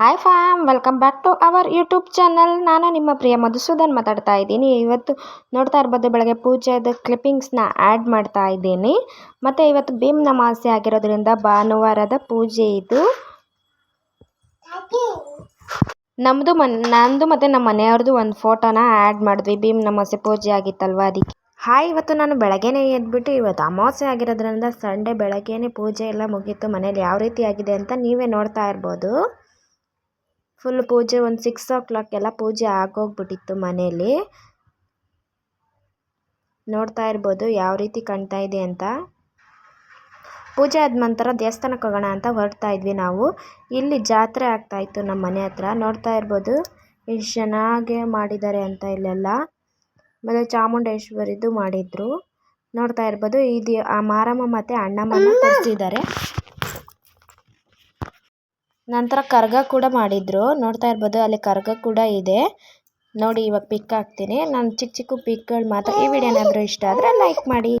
Hi fam welcome back to our YouTube channel ನಾನು ನಿಮ್ಮ ಪ್ರಿಯ ಮಧುಸೂದನ್ ಮಾತಾಡ್ತಾ ಇದ್ದೀನಿ. ಇವತ್ತು ನೋಡ್ತಾ ಇರ್ಬೋದು ಬೆಳಗ್ಗೆ ಪೂಜೆದು ಕ್ಲಿಪ್ಪಿಂಗ್ಸ್ನ ಆ್ಯಡ್ ಮಾಡ್ತಾ ಇದ್ದೀನಿ. ಮತ್ತು ಇವತ್ತು ಭೀಮ್ ನಮಾಸೆ ಆಗಿರೋದ್ರಿಂದ ಭಾನುವಾರದ ಪೂಜೆ ಇದು. ನಮ್ಮದು ಮನ್, ನಂದು ಮತ್ತು ನಮ್ಮ ಮನೆಯವ್ರದ್ದು ಒಂದು ಫೋಟೋನ ಆ್ಯಡ್ ಮಾಡಿದ್ವಿ. ಭೀಮ್ ನಮಾಸೆ ಪೂಜೆ ಆಗಿತ್ತಲ್ವ ಅದಕ್ಕೆ. ಹಾಯ್ ಇವತ್ತು ನಾನು ಬೆಳಗ್ಗೆನೇ ಎದ್ಬಿಟ್ಟು ಇವತ್ತು ಅಮಾವಾಸ್ಯೆ ಆಗಿರೋದ್ರಿಂದ ಸಂಡೇ ಬೆಳಗ್ಗೆನೇ ಪೂಜೆ ಎಲ್ಲ ಮುಗೀತು. ಮನೇಲಿ ಯಾವ ರೀತಿ ಆಗಿದೆ ಅಂತ ನೀವೇ ನೋಡ್ತಾ ಇರ್ಬೋದು. ಫುಲ್ ಪೂಜೆ ಒಂದು ಸಿಕ್ಸ್ ಓ ಕ್ಲಾಕ್ ಎಲ್ಲ ಪೂಜೆ ಆಗೋಗ್ಬಿಟ್ಟಿತ್ತು ಮನೇಲಿ. ನೋಡ್ತಾ ಇರ್ಬೋದು ಯಾವ ರೀತಿ ಕಾಣ್ತಾ ಇದೆ ಅಂತ. ಪೂಜೆ ಆದ ನಂತರ ದೇವಸ್ಥಾನಕ್ಕೆ ಹೋಗೋಣ ಅಂತ ಹೊರಡ್ತಾ ಇದ್ವಿ ನಾವು. ಇಲ್ಲಿ ಜಾತ್ರೆ ಆಗ್ತಾ ಇತ್ತು ನಮ್ಮ ಮನೆ ಹತ್ರ. ನೋಡ್ತಾ ಇರ್ಬೋದು ಎಷ್ಟು ಚೆನ್ನಾಗಿ ಮಾಡಿದ್ದಾರೆ ಅಂತ ಇಲ್ಲೆಲ್ಲ. ಮತ್ತು ಚಾಮುಂಡೇಶ್ವರಿದು ಮಾಡಿದ್ರು. ನೋಡ್ತಾ ಇರ್ಬೋದು ಇದು ಆ ಮಾರಮ್ಮ ಮತ್ತು ಅಣ್ಣಮ್ಮನ ತರಿಸಿದ್ದಾರೆ. ನಂತರ ಕರ್ಗ ಕೂಡ ಮಾಡಿದ್ರು. ನೋಡ್ತಾ ಇರ್ಬೋದು, ಅಲ್ಲಿ ಕರ್ಗ ಕೂಡ ಇದೆ. ನೋಡಿ, ಇವಾಗ ಪಿಕ್ ಹಾಕ್ತೀನಿ. ನಾನು ಚಿಕ್ಕ ಚಿಕ್ಕ ಪಿಕ್ಗಳು ಮಾತ್ರ ಈ ವಿಡಿಯೋ ಏನಾದರೂ ಇಷ್ಟ ಆದರೆ ಲೈಕ್ ಮಾಡಿ.